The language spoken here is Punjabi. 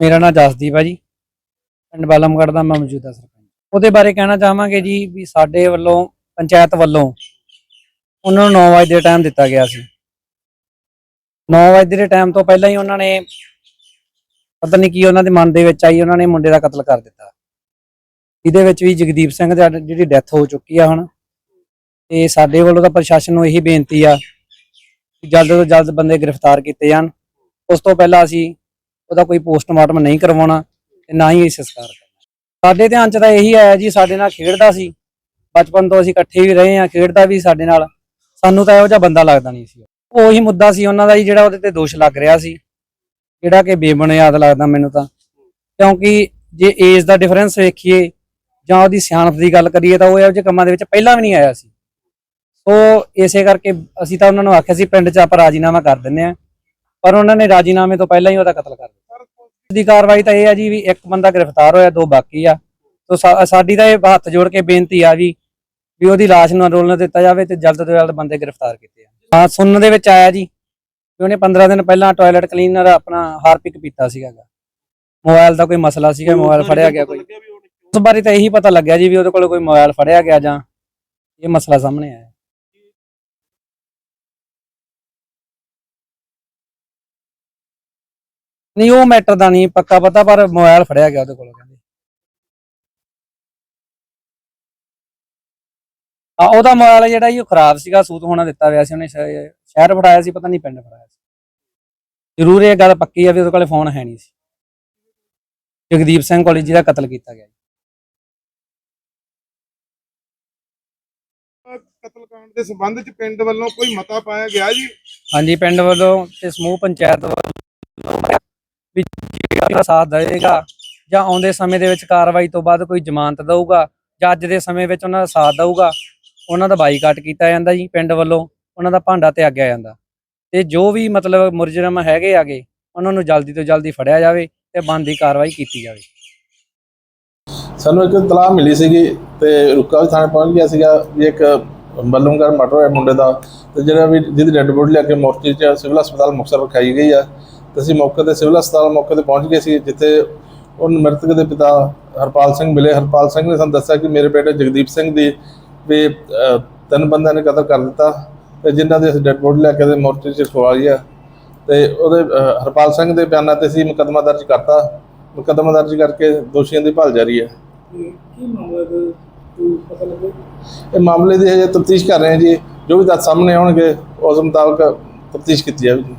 ਮੇਰਾ ਨਾਮ ਜਸਦੀਪ ਆ ਜੀ। ਪਿੰਡ ਬਾਲਮਗੜ੍ਹ ਦਾ ਮੈਂ ਮੌਜੂਦਾ ਸਰਪੰਚ। ਉਹਦੇ ਬਾਰੇ ਕਹਿਣਾ ਚਾਹਾਂਗੇ ਜੀ ਵੀ ਸਾਡੇ ਵੱਲੋਂ, ਪੰਚਾਇਤ ਵੱਲੋਂ ਉਹਨਾਂ ਨੂੰ 9 ਵਜੇ ਦੇ ਟਾਈਮ ਦਿੱਤਾ ਗਿਆ ਸੀ। 9 ਵਜੇ ਦੇ ਟਾਈਮ ਤੋਂ ਪਹਿਲਾਂ ਹੀ ਉਹਨਾਂ ਨੇ, ਪਤਾ ਨਹੀਂ ਕੀ ਉਹਨਾਂ ਦੇ ਮਨ ਦੇ ਵਿੱਚ ਆਈ, ਉਹਨਾਂ ਨੇ ਮੁੰਡੇ ਦਾ ਕਤਲ ਕਰ ਦਿੱਤਾ। ਇਹਦੇ ਵਿੱਚ ਵੀ ਜਗਦੀਪ ਸਿੰਘ ਦੀ ਜਿਹੜੀ ਡੈਥ ਹੋ ਚੁੱਕੀ ਆ ਹੁਣ। ਤੇ ਸਾਡੇ ਵੱਲੋਂ ਤਾਂ ਪ੍ਰਸ਼ਾਸਨ ਨੂੰ ਇਹੀ ਬੇਨਤੀ ਆ ਕਿ ਜਲਦ ਤੋਂ ਜਲਦ ਬੰਦੇ ਗ੍ਰਿਫਤਾਰ ਕੀਤੇ ਜਾਣ। ਉਸ ਤੋਂ ਪਹਿਲਾਂ ਅਸੀਂ ਉਹਦਾ ਕੋਈ ਪੋਸਟਮਾਰਟਮ ਨਹੀਂ ਕਰਵਾਉਣਾ ਤੇ ਨਾ ਹੀ ਇਹ ਸੰਸਕਾਰ ਕਰਨਾ। ਸਾਡੇ ਧਿਆਨ ਚ ਤਾਂ ਇਹੀ ਆਇਆ ਜੀ, ਸਾਡੇ ਨਾਲ ਖੇਡਦਾ ਸੀ। ਬਚਪਨ ਤੋਂ ਅਸੀਂ ਇਕੱਠੇ ਵੀ ਰਹੇ ਹਾਂ, ਖੇਡਦਾ ਵੀ ਸਾਡੇ ਨਾਲ। ਸਾਨੂੰ ਤਾਂ ਇਹੋ ਜਿਹਾ ਬੰਦਾ ਲੱਗਦਾ ਨਹੀਂ ਸੀ। ਉਹੀ ਮੁੱਦਾ ਸੀ ਉਹਨਾਂ ਦਾ ਜੀ, ਜਿਹੜਾ ਉਹਦੇ ਤੇ ਦੋਸ਼ ਲੱਗ ਰਿਹਾ ਸੀ। ਜਿਹੜਾ ਕਿ ਬੇਬੁਨਿਆਦ ਲੱਗਦਾ ਮੈਨੂੰ ਤਾਂ। ਕਿਉਂਕਿ ਜੇ ਏਜ ਦਾ ਡਿਫਰੈਂਸ ਵੇਖੀਏ ਜਾਂ ਉਹਦੀ ਸਿਆਣਪ ਦੀ ਗੱਲ ਕਰੀਏ ਤਾਂ ਉਹ ਇਹੋ ਜਿਹੇ ਕੰਮਾਂ ਦੇ ਵਿੱਚ ਪਹਿਲਾਂ ਵੀ ਨਹੀਂ ਆਇਆ ਸੀ। ਸੋ ਇਸੇ ਕਰਕੇ ਅਸੀਂ ਤਾਂ ਉਹਨਾਂ ਨੂੰ ਆਖਿਆ ਸੀ, ਪਿੰਡ 'ਚ ਆਪਾਂ ਰਾਜੀਨਾਮਾ ਕਰ ਦਿੰਨੇ ਆ ਪਰ ਉਹਨਾਂ ਨੇ ਰਾਜੀਨਾਮੇ ਤੋਂ ਪਹਿਲਾਂ ਹੀ ਉਹਦਾ ਕਤਲ ਕਰ ਦਿੱਤਾ। ਦੀ ਕਾਰਵਾਈ ਤਾਂ ਇਹ ਆ ਜੀ ਵੀ ਇੱਕ ਬੰਦਾ ਗ੍ਰਿਫਤਾਰ ਹੋਇਆ, ਦੋ ਬਾਕੀ ਆ। ਸੋ, ਸਾਡੀ ਤਾਂ ਇਹ ਹੱਥ ਜੋੜ ਕੇ ਬੇਨਤੀ ਆ ਜੀ ਵੀ ਉਹਦੀ ਲਾਸ਼ ਨੂੰ ਅੰਦੋਲਨ ਦਿੱਤਾ ਜਾਵੇ ਤੇ ਜਲਦ ਤੋਂ ਜਲਦ ਬੰਦੇ ਗ੍ਰਿਫਤਾਰ ਕੀਤੇ ਆ ਹਾਂ, ਸੁਣਨ ਦੇ ਵਿੱਚ ਆਇਆ ਜੀ ਵੀ ਉਹਨੇ 15 ਦਿਨ ਪਹਿਲਾਂ ਟਾਇਲਟ ਕਲੀਨਰ ਆਪਣਾ ਹਾਰਪਿਕ ਪੀਤਾ ਸੀਗਾ। ਮੋਬਾਈਲ ਦਾ ਕੋਈ ਮਸਲਾ ਸੀਗਾ ਮੋਬਾਈਲ ਫੜਿਆ ਗਿਆ ਕੋਈ। ਉਸ ਬਾਰੇ ਤਾਂ ਇਹੀ ਪਤਾ ਲੱਗਿਆ ਜੀ ਵੀ ਉਹਦੇ ਕੋਲ ਕੋਈ ਮੋਬਾਈਲ ਫੜਿਆ ਗਿਆ ਜਾਂ ਇਹ ਮਸਲਾ ਸਾਹਮਣੇ ਆਇਆ। ਨਹੀਂ ਉਹ ਮੈਟਰ ਦਾ ਨਹੀਂ ਪੱਕਾ ਪਤਾ ਪਰ ਮੋਬਾਈਲ ਫੜਿਆ ਗਿਆ ਉਹਦੇ ਕੋਲੋਂ ਕਹਿੰਦੇ। ਆ ਉਹਦਾ ਮੋਬਾਈਲ ਜਿਹੜਾ ਉਹ ਖਰਾਬ ਸੀਗਾ ਸੂਤ ਹੋਣਾ ਦਿੱਤਾ ਹੋਇਆ ਸੀ ਉਹਨੇ ਸ਼ਹਿਰ ਫੜਾਇਆ ਸੀ ਪਤਾ ਨਹੀਂ ਪਿੰਡ ਫੜਾਇਆ ਸੀ। ਜ਼ਰੂਰ ਇਹ ਗੱਲ ਪੱਕੀ ਆ ਵੀ ਉਹਦੇ ਕੋਲੇ ਫੋਨ ਹੈ ਨਹੀਂ ਸੀ। ਜਗਦੀਪ ਸਿੰਘ ਕੋਲੇ ਜਿਹਦਾ ਕਤਲ ਕੀਤਾ ਗਿਆ। ਕਤਲकांड ਦੇ ਸੰਬੰਧ ਚ ਪਿੰਡ ਵੱਲੋਂ ਕੋਈ ਮਤਾ ਪਾਇਆ ਗਿਆ ਜੀ? ਹਾਂਜੀ ਪਿੰਡ ਵੱਲੋਂ ਤੇ ਸਮੂਹ ਪੰਚਾਇਤ ਵੱਲੋਂ ਵੀ ਜਿਹੜਾ ਸਾਥ ਦੇਵੇਗਾ ਜਾਂ ਆਉਂਦੇ ਸਮੇਂ ਦੇ ਵਿੱਚ ਕਾਰਵਾਈ ਤੋਂ ਬਾਅਦ ਕੋਈ ਜ਼ਮਾਨਤ ਦਊਗਾ ਜਾਂ ਅੱਜ ਦੇ ਸਮੇਂ ਵਿੱਚ ਉਹਨਾਂ ਦਾ ਸਾਥ ਦਊਗਾ, ਉਹਨਾਂ ਦਾ ਬਾਈਕਾਟ ਕੀਤਾ ਜਾਂਦਾ ਜੀ ਪਿੰਡ ਵੱਲੋਂ, ਉਹਨਾਂ ਦਾ ਭਾਂਡਾ ਤਿਆਗਿਆ ਜਾਂਦਾ। ਤੇ ਜੋ ਵੀ ਮਤਲਬ ਮੁਰਜਰਮ ਹੈਗੇ ਆਗੇ, ਉਹਨਾਂ ਨੂੰ ਜਲਦੀ ਤੋਂ ਜਲਦੀ ਫੜਿਆ ਜਾਵੇ ਤੇ ਬਣਦੀ ਕਾਰਵਾਈ ਕੀਤੀ ਜਾਵੇ। ਸਾਨੂੰ ਇੱਕ ਤਲਾਹ ਮਿਲੀ ਸੀਗੀ ਤੇ ਰੁਕਾ ਵੀ ਥਾਣੇ ਪਹੁੰਚ ਗਿਆ ਸੀਗਾ ਵੀ ਇੱਕ ਬੱਲੂਮਗੜ ਮਟਰ ਹੋਇਆ ਮੁੰਡੇ ਦਾ, ਤੇ ਜਿਹੜਾ ਵੀ ਜਿਹਦੀ ਡੈੱਡ ਬੋਡੀ ਲੈ ਕੇ ਮੋਰਚੇ 'ਚ ਸਿਵਲ ਹਸਪਤਾਲ ਮੁਕਤਸਰ ਰਖਾਈ ਗਈ ਆ ਤੇ ਅਸੀਂ ਮੌਕੇ ਤੇ ਸਿਵਲ ਹਸਪਤਾਲ ਮੌਕੇ ਤੇ ਪਹੁੰਚ ਗਏ ਸੀ ਜਿੱਥੇ ਉਹ ਮ੍ਰਿਤਕ ਦੇ ਪਿਤਾ ਹਰਪਾਲ ਸਿੰਘ ਮਿਲੇ। ਹਰਪਾਲ ਸਿੰਘ ਨੇ ਸਾਨੂੰ ਦੱਸਿਆ ਕਿ ਮੇਰੇ ਬੇਟੇ ਜਗਦੀਪ ਸਿੰਘ ਦੀ ਵੀ ਤਿੰਨ ਬੰਦਿਆਂ ਨੇ ਕਤਲ ਕਰ ਦਿੱਤਾ ਤੇ ਜਿਨ੍ਹਾਂ ਦੇ ਅਸੀਂ ਡੈੱਡ ਬੋਡੀ ਲੈ ਕੇ ਤੇ ਮੋਰਚੇ 'ਚ ਰਖਵਾਈ ਆ। ਤੇ ਉਹਦੇ ਹਰਪਾਲ ਸਿੰਘ ਦੇ ਬਿਆਨਾਂ ਤੇ ਅਸੀਂ ਮੁਕੱਦਮਾ ਦਰਜ ਕਰਤਾ। ਮੁਕੱਦਮਾ ਦਰਜ ਕਰਕੇ ਦੋਸ਼ੀਆਂ ਦੀ ਭਾਲ ਜਾਰੀ ਹੈ ਕੀ ਮਾਮਲਾ ਹੈ ਕੋਈ ਪਤਾ ਲੱਗੇ? ਇਹ ਮਾਮਲੇ ਦੀ ਹਜੇ ਤਫਤੀਸ਼ ਕਰ ਰਹੇ ਹਾਂ ਜੀ। ਜੋ ਵੀ ਤੱਥ ਸਾਹਮਣੇ ਆਉਣਗੇ ਉਸ ਮੁਤਾਬਕ ਤਫਤੀਸ਼ ਕੀਤੀ ਜਾਵੇਗੀ।